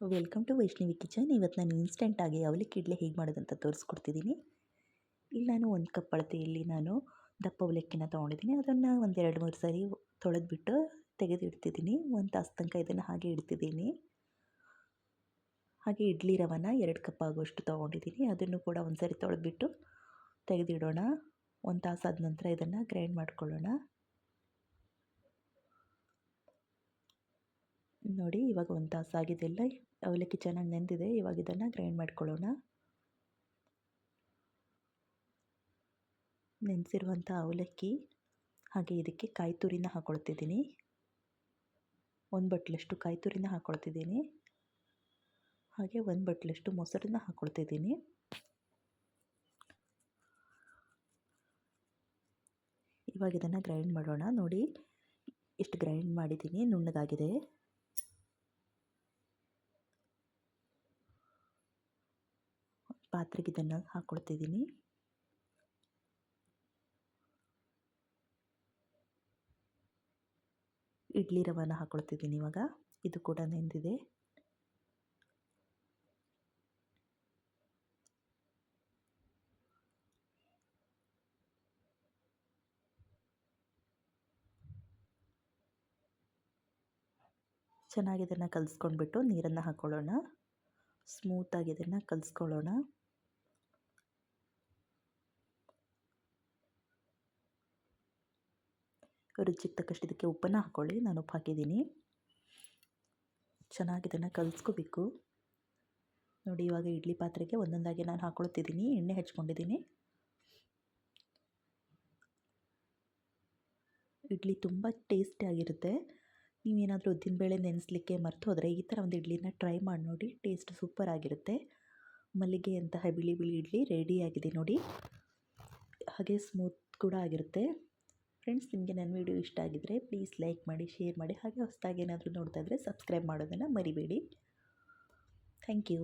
Welcome to Vaishnavi kitchen. ಇವತ್ತು ನಾನು ಇನ್ಸ್ಟೆಂಟಾಗಿ ಅವಲಕ್ಕಿ ಇಡ್ಲಿ ಹೇಗೆ ಮಾಡೋದಂತ ತೋರಿಸ್ಕೊಡ್ತಿದ್ದೀನಿ ಇಲ್ಲಿ ನಾನು ಒಂದು ಕಪ್ ಅಳತೆಯಲ್ಲಿ ನಾನು ದಪ್ಪ ಅವಲಕ್ಕಿನ ತೊಗೊಂಡಿದ್ದೀನಿ ಅದನ್ನು ಒಂದು ಎರಡು ಮೂರು ಸಾರಿ ತೊಳೆದ್ಬಿಟ್ಟು ತೆಗೆದಿಡ್ತಿದ್ದೀನಿ ಒಂದು ತಾಸು ತನಕ ಇದನ್ನು ಹಾಗೆ ಇಡ್ತಿದ್ದೀನಿ ಹಾಗೆ ಇಡ್ಲಿ ರವನ ಎರಡು ಕಪ್ ಆಗುವಷ್ಟು ತೊಗೊಂಡಿದ್ದೀನಿ ಅದನ್ನು ಕೂಡ ಒಂದು ಸಾರಿ ತೊಳೆದ್ಬಿಟ್ಟು ತೆಗೆದಿಡೋಣ. ಒಂದು ತಾಸಾದ ನಂತರ ಇದನ್ನು ಗ್ರೈಂಡ್ ಮಾಡ್ಕೊಳ್ಳೋಣ. ನೋಡಿ, ಇವಾಗ ಒಂದು ತಾಸು ಆಗಿದೆಲ್ಲ ಅವಲಕ್ಕಿ ಚೆನ್ನಾಗಿ ನೆಂದಿದೆ. ಇವಾಗ ಇದನ್ನು ಗ್ರೈಂಡ್ ಮಾಡ್ಕೊಳ್ಳೋಣ. ನೆನೆಸಿರುವಂಥ ಅವಲಕ್ಕಿ, ಹಾಗೆ ಇದಕ್ಕೆ ಕಾಯಿ ತುರಿನ ಹಾಕ್ಕೊಳ್ತಿದ್ದೀನಿ ಒಂದು ಬಟ್ಲಷ್ಟು ಕಾಯಿ ತುರಿನ ಹಾಕ್ಕೊಳ್ತಿದ್ದೀನಿ ಹಾಗೆ ಒಂದು ಬಟ್ಲಷ್ಟು ಮೊಸರನ್ನ ಹಾಕ್ಕೊಳ್ತಿದ್ದೀನಿ ಇವಾಗ ಇದನ್ನು ಗ್ರೈಂಡ್ ಮಾಡೋಣ. ನೋಡಿ, ಇಷ್ಟು ಗ್ರೈಂಡ್ ಮಾಡಿದ್ದೀನಿ. ನುಣ್ಣಗಾಗಿದೆ. ಪಾತ್ರೆಗೆ ಇದನ್ನು ಹಾಕ್ಕೊಳ್ತಿದ್ದೀನಿ ಇಡ್ಲಿ ರವಾನ ಹಾಕ್ಕೊಳ್ತಿದ್ದೀನಿ ಇವಾಗ. ಇದು ಕೂಡ ನೆಂದಿದೆ. ಚೆನ್ನಾಗಿ ಇದನ್ನು ಕಲಿಸ್ಕೊಂಡ್ಬಿಟ್ಟು ನೀರನ್ನು ಹಾಕ್ಕೊಳ್ಳೋಣ ಸ್ಮೂತಾಗಿ ಇದನ್ನು ಕಲಿಸ್ಕೊಳ್ಳೋಣ. ರುಚಿಗೆ ತಕ್ಕಷ್ಟು ಇದಕ್ಕೆ ಉಪ್ಪನ್ನು ಹಾಕ್ಕೊಳ್ಳಿ ನಾನು ಉಪ್ಪು ಹಾಕಿದ್ದೀನಿ. ಚೆನ್ನಾಗಿ ಇದನ್ನು ಕಲಿಸ್ಕೋಬೇಕು. ನೋಡಿ, ಇವಾಗ ಇಡ್ಲಿ ಪಾತ್ರೆಗೆ ಒಂದೊಂದಾಗಿ ನಾನು ಹಾಕ್ಕೊಳ್ತಿದ್ದೀನಿ ಎಣ್ಣೆ ಹಚ್ಕೊಂಡಿದ್ದೀನಿ. ಇಡ್ಲಿ ತುಂಬ ಟೇಸ್ಟಿಯಾಗಿರುತ್ತೆ ನೀವೇನಾದರೂ ಉದ್ದಿನಬೇಳೆ ನೆನೆಸ್ಲಿಕ್ಕೆ ಮರೆತು ಹೋದರೆ ಈ ಥರ ಒಂದು ಇಡ್ಲಿನ ಟ್ರೈ ಮಾಡಿ ನೋಡಿ, ಟೇಸ್ಟ್ ಸೂಪರ್ ಆಗಿರುತ್ತೆ. ಮಲ್ಲಿಗೆ ಅಂತಹ ಬಿಳಿ ಬಿಳಿ ಇಡ್ಲಿ ರೆಡಿಯಾಗಿದೆ ನೋಡಿ. ಹಾಗೆ ಸ್ಮೂತ್ ಕೂಡ ಆಗಿರುತ್ತೆ. ಫ್ರೆಂಡ್ಸ್, ನಿಮಗೆ ನನ್ನ ವಿಡಿಯೋ ಇಷ್ಟ ಆಗಿದ್ದರೆ ಪ್ಲೀಸ್ ಲೈಕ್ ಮಾಡಿ, ಶೇರ್ ಮಾಡಿ, ಹಾಗೆ ಹೊಸದಾಗಿ ಏನಾದರೂ ನೋಡ್ತಾ ಇದ್ದರೆ ಸಬ್ಸ್ಕ್ರೈಬ್ ಮಾಡೋದನ್ನು ಮರಿಬೇಡಿ. Thank you.